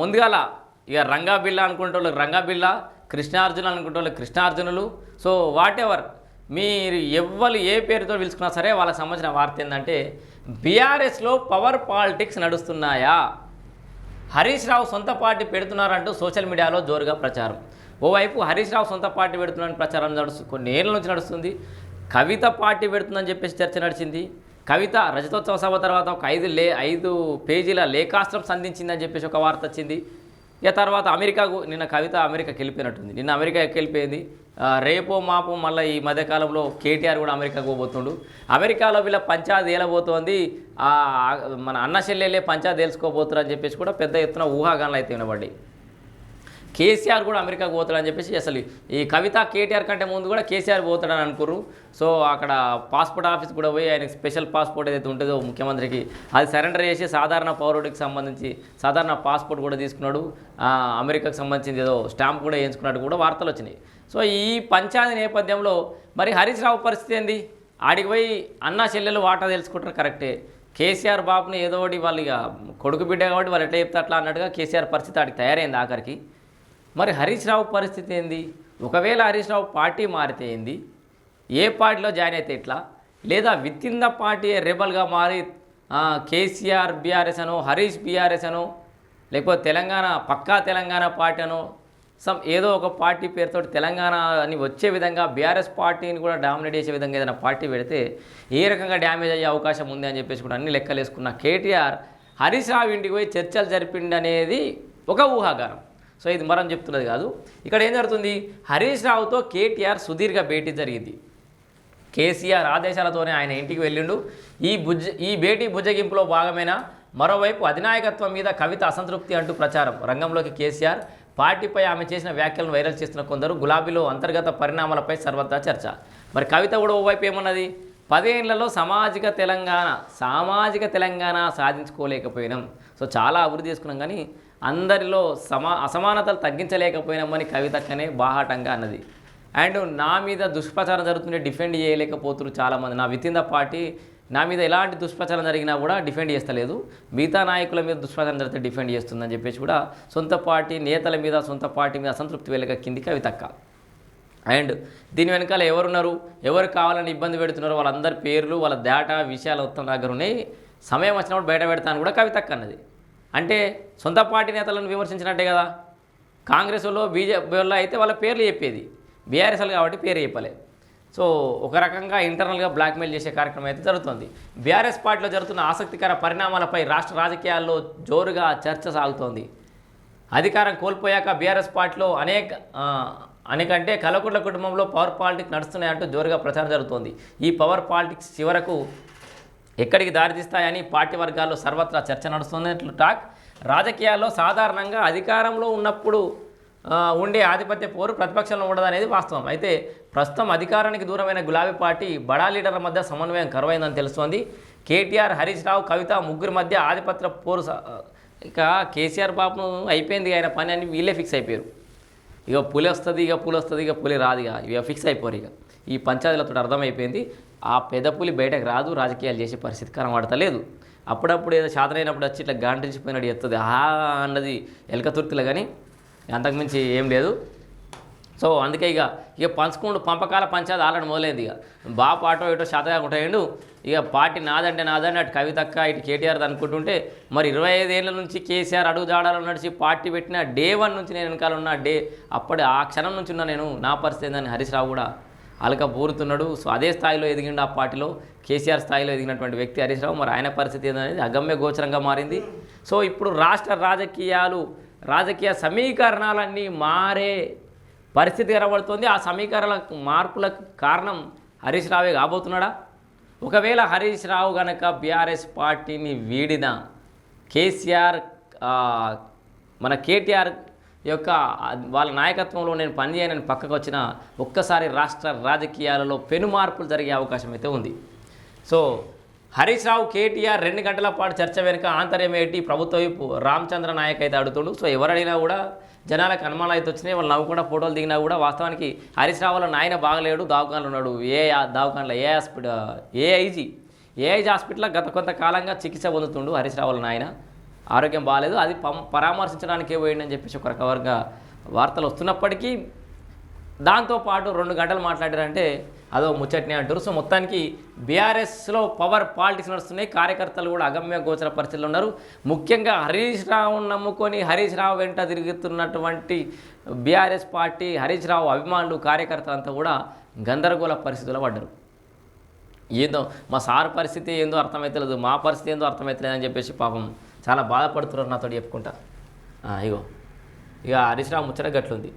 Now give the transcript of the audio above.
ముందుగాల ఇక రంగా బిల్ల అనుకుంటే రంగా బిల్ల కృష్ణార్జున అనుకుంటే కృష్ణార్జునులు. సో వాట్ ఎవర్ మీరు ఎవ్వరు ఏ పేరుతో పిలుచుకున్నా సరే వాళ్ళకి సంబంధించిన వార్త ఏంటంటే బీఆర్ఎస్లో పవర్ పాలిటిక్స్ నడుస్తున్నాయా? హరీష్ రావు సొంత పార్టీ పెడుతున్నారంటూ సోషల్ మీడియాలో జోరుగా ప్రచారం. ఓవైపు హరీష్ రావు సొంత పార్టీ పెడుతున్నారని ప్రచారం నడుస్తుంది కొన్ని ఏళ్ళ నుంచి నడుస్తుంది. కవిత పార్టీ పెడుతుందని చెప్పేసి చర్చ నడిచింది. కవిత రజతోత్సవ సభ తర్వాత ఒక ఐదు లే ఐదు పేజీల లేఖాస్త్రం సంధించిందని చెప్పేసి ఒక వార్త వచ్చింది. ఇక తర్వాత అమెరికాకు నిన్న కవిత అమెరికాకి వెళ్ళిపోయినట్టుంది నిన్న అమెరికాకి వెళ్ళిపోయింది రేపో మాపో మళ్ళీ ఈ మధ్యకాలంలో కేటీఆర్ కూడా అమెరికాకు పోబోతుండు. అమెరికాలో వీళ్ళ పంచాయతీ ఏలబోతోంది. మన అన్న చెల్లెలే పంచాయతీ తెలుసుకోబోతున్నారు అని చెప్పేసి కూడా పెద్ద ఎత్తున ఊహాగానాలు అయితే వినబడ్డాయి. కేసీఆర్ కూడా అమెరికాకు పోతాడని చెప్పేసి అసలు ఈ కవిత కేటీఆర్ కంటే ముందు కూడా కేసీఆర్ పోతాడని అనుకోరు సో అక్కడ పాస్పోర్ట్ ఆఫీస్ కూడా పోయి ఆయనకి స్పెషల్ పాస్పోర్ట్ ఏదైతే ఉంటుందో ముఖ్యమంత్రికి అది సరెండర్ చేసి సాధారణ పౌరుడికి సంబంధించి సాధారణ పాస్పోర్ట్ కూడా తీసుకున్నాడు. అమెరికాకు సంబంధించింది ఏదో స్టాంప్ కూడా వేయించుకున్నట్టు కూడా వార్తలు వచ్చినాయి. సో ఈ పంచాయతీ నేపథ్యంలో మరి హరీష్ రావు పరిస్థితి ఏంది? ఆడికి పోయి అన్న చెల్లెలు వాటా తెలుసుకుంటారు కరెక్టే. కేసీఆర్ బాబుని ఏదో ఒకటి వాళ్ళు ఇక కొడుకు బిడ్డ కాబట్టి వాళ్ళు ఎట్లా చెప్తే అట్లా అన్నట్టుగా కేసీఆర్ పరిస్థితి ఆడికి తయారైంది ఆఖరికి. మరి హరీష్ రావు పరిస్థితి ఏంది? ఒకవేళ హరీష్ రావు పార్టీ మారితే ఏంది? ఏ పార్టీలో జాయిన్ అయితే ఎట్లా? లేదా విత్ ఇన్ ద పార్టీ రెబల్గా మారి కేసీఆర్ బీఆర్ఎస్ అను హరీష్ బీఆర్ఎస్ అను లేకపోతే తెలంగాణ పక్కా తెలంగాణ పార్టీ అను సమ్ ఏదో ఒక పార్టీ పేరుతో తెలంగాణ అని వచ్చే విధంగా బీఆర్ఎస్ పార్టీని కూడా డామినేట్ చేసే విధంగా ఏదైనా పార్టీ పెడితే ఏ రకంగా డ్యామేజ్ అయ్యే అవకాశం ఉంది అని చెప్పేసి కూడా అన్ని లెక్కలు వేసుకున్న కేటీఆర్ హరీష్ రావు ఇంటికి పోయి చర్చలు జరిపిండనేది ఒక ఊహాగానం సో ఇది మనం చెప్తున్నది కాదు. ఇక్కడ ఏం జరుగుతుంది? హరీష్ రావుతో కేటీఆర్ సుదీర్ఘ భేటీ జరిగింది. కేసీఆర్ ఆదేశాలతోనే ఆయన ఇంటికి వెళ్ళిండు. ఈ భుజ ఈ భేటీ భుజగింపులో భాగమైన మరోవైపు అధినాయకత్వం మీద కవిత అసంతృప్తి అంటూ ప్రచారం. రంగంలోకి కేసీఆర్ పార్టీపై ఆమె చేసిన వ్యాఖ్యలను వైరల్ చేస్తున్న కొందరు గులాబీలో అంతర్గత పరిణామాలపై సర్వత్రా చర్చ. మరి కవిత కూడా ఓవైపు ఏమన్నది? పదేళ్ళలో సామాజిక తెలంగాణ సామాజిక తెలంగాణ సాధించుకోలేకపోయినాం. సో చాలా అభివృద్ధి చేసుకున్నాం కానీ అందరిలో సమా అసమానతలు తగ్గించలేకపోయినామని కవితక్కనే బాహాటంగా అన్నది. అండ్ నా మీద దుష్ప్రచారం జరుగుతుంటే డిఫెండ్ చేయలేకపోతున్నారు చాలామంది. నా విత్ ఇన్ ద పార్టీ నా మీద ఎలాంటి దుష్ప్రచారం జరిగినా కూడా డిఫెండ్ చేస్తలేదు. మిగతా నాయకుల మీద దుష్ప్రచారం జరిగితే డిఫెండ్ చేస్తుందని చెప్పేసి కూడా సొంత పార్టీ నేతల మీద సొంత పార్టీ మీద అసంతృప్తి వెలగక్కింది కవితక్క అండ్ దీని వెనకాల ఎవరున్నారు? ఎవరు కావాలని ఇబ్బంది పెడుతున్నారో వాళ్ళందరి పేర్లు వాళ్ళ డేటా విషయాలు మొత్తం దగ్గర ఉన్నాయి. సమయం వచ్చినప్పుడు బయట పెడతాను కూడా కవితక్క అన్నది. అంటే సొంత పార్టీ నేతలను విమర్శించినట్టే కదా. కాంగ్రెస్లో బీజేపీలో అయితే వాళ్ళ పేర్లు చెప్పేది. బీఆర్ఎస్ఎల్ కాబట్టి పేరు చెప్పలే. సో ఒక రకంగా ఇంటర్నల్గా బ్లాక్మెయిల్ చేసే కార్యక్రమం అయితే జరుగుతుంది. బీఆర్ఎస్ పార్టీలో జరుగుతున్న ఆసక్తికర పరిణామాలపై రాష్ట్ర రాజకీయాల్లో జోరుగా చర్చ సాగుతోంది. అధికారం కోల్పోయాక బీఆర్ఎస్ పార్టీలో అనేక అనేకంటే కలకుట్ల కుటుంబంలో పవర్ పాలిటిక్స్ నడుస్తున్నాయంటూ జోరుగా ప్రచారం జరుగుతోంది. ఈ పవర్ పాలిటిక్స్ చివరకు ఎక్కడికి దారితీస్తాయని పార్టీ వర్గాల్లో సర్వత్రా చర్చ నడుస్తున్నట్లు టాక్. రాజకీయాల్లో సాధారణంగా అధికారంలో ఉన్నప్పుడు ఉండే ఆధిపత్య పోరు ప్రతిపక్షంలో ఉండదనేది వాస్తవం. అయితే ప్రస్తుతం అధికారానికి దూరమైన గులాబీ పార్టీ బడా లీడర్ల మధ్య సమన్వయం కరువైందని తెలుస్తోంది. కేటీఆర్ హరీష్ రావు కవిత ముగ్గురి మధ్య ఆధిపత్య పోరు స- ఇక కేసీఆర్ బాబును అయిపోయింది. ఆయన పని అని వీళ్ళే ఫిక్స్ అయిపోయారు. ఇక పులి వస్తుంది ఇక పులి వస్తుంది ఇక పులి రాదు ఇక. ఇక ఫిక్స్ అయిపోరు ఇక. ఈ పంచాయతీలతో అర్థమైపోయింది. ఆ పెదపులి బయటకు రాదు రాజకీయాలు చేసే పరిస్థితి కనబడతలేదు. అప్పుడప్పుడు ఏదో శాతనైనప్పుడు వచ్చి ఇట్లా గాంటించిపోయినట్టు చెప్తుంది ఆ అన్నది ఎలక తుర్తిలో కానీ అంతకుమించి ఏం లేదు. సో అందుకే ఇక ఇక పంచుకుంటూ పంపకాల పంచాది ఆల్రెడీ మొదలైంది ఇక. బాపు ఆటో ఇటో శాతగా ఉంటాయండు ఇక పార్టీ నాదంటే నాదని అటు కవితక్క ఇటు కేటీఆర్ అనుకుంటుంటే మరి ఇరవై ఐదేళ్ళ నుంచి కేసీఆర్ అడుగు జాడాలు నడిచి పార్టీ పెట్టిన డే వన్ నుంచి నేను వెనకాల ఉన్న డే అప్పటి ఆ క్షణం నుంచి ఉన్నా నేను నా పరిస్థితి అని హరీష్ రావు కూడా అలక బూరుతున్నాడు సో అదే స్థాయిలో ఎదిగిండు ఆ పార్టీలో. కేసీఆర్ స్థాయిలో ఎదిగినటువంటి వ్యక్తి హరీష్ రావు. మరి ఆయన పరిస్థితి ఏంటనేది అగమ్య గోచరంగా మారింది. సో ఇప్పుడు రాష్ట్ర రాజకీయాలు రాజకీయ సమీకరణాలన్నీ మారే పరిస్థితి కనబడుతోంది ఆ సమీకరణ మార్పులకు కారణం హరీష్ రావే కాబోతున్నాడా? ఒకవేళ హరీష్ రావు గనక బీఆర్ఎస్ పార్టీని వీడిన కేసీఆర్ మన కేటీఆర్ యొక్క వాళ్ళ నాయకత్వంలో నేను పనిచేయనని పక్కకు వచ్చిన ఒక్కసారి రాష్ట్ర రాజకీయాలలో పెను మార్పులు జరిగే అవకాశం అయితే ఉంది. సో హరీష్ రావు కేటీఆర్ రెండు గంటల పాటు చర్చ వెనుక ఆంతర్యం ఏంటి? ప్రభుత్వ వైపు రామచంద్ర నాయక్ అయితే అడుగుతుడు. సో ఎవరడినా కూడా జనాలకు అనుమానాలు అయితే వచ్చినాయి. వాళ్ళు నవ్వు కూడా ఫోటోలు దిగినా కూడా వాస్తవానికి హరీష్ రావు వాళ్ళ నాయన బాగలేడు దావకాన్లో ఉన్నాడు. ఏ దావకాన్లో ఏ హాస్పిటల్ ఏఐజీ ఏఐజీ హాస్పిటల్లో గత కొంతకాలంగా చికిత్స పొందుతుండు హరీష్ రావు వాళ్ళ నాయన. ఆరోగ్యం బాగాలేదు. అది పం పరామర్శించడానికే పోయిండని చెప్పేసి ఒక రకవర్గా వార్తలు వస్తున్నప్పటికీ దాంతోపాటు రెండు గంటలు మాట్లాడారంటే అదో ముచ్చట్నే అంటారు సో మొత్తానికి బీఆర్ఎస్లో పవర్ పాలిటిక్స్ నడుస్తున్నాయి. కార్యకర్తలు కూడా అగమ్య గోచర పరిస్థితులు ఉన్నారు. ముఖ్యంగా హరీష్ రావును నమ్ముకొని హరీష్ రావు వెంట తిరుగుతున్నటువంటి బీఆర్ఎస్ పార్టీ హరీష్ రావు అభిమానులు కార్యకర్తలంతా కూడా గందరగోళ పరిస్థితుల్లో పడ్డారు. ఏందో మా సార్ పరిస్థితి ఏందో అర్థమవుతలేదు మా పరిస్థితి ఏందో అర్థమవుతలేదు అని చెప్పేసి పాపం చాలా బాధపడుతున్నారు నాతో చెప్పుకుంటా. ఇగో. ఇక హరీష్ రావు ముచ్చట గట్లుంది.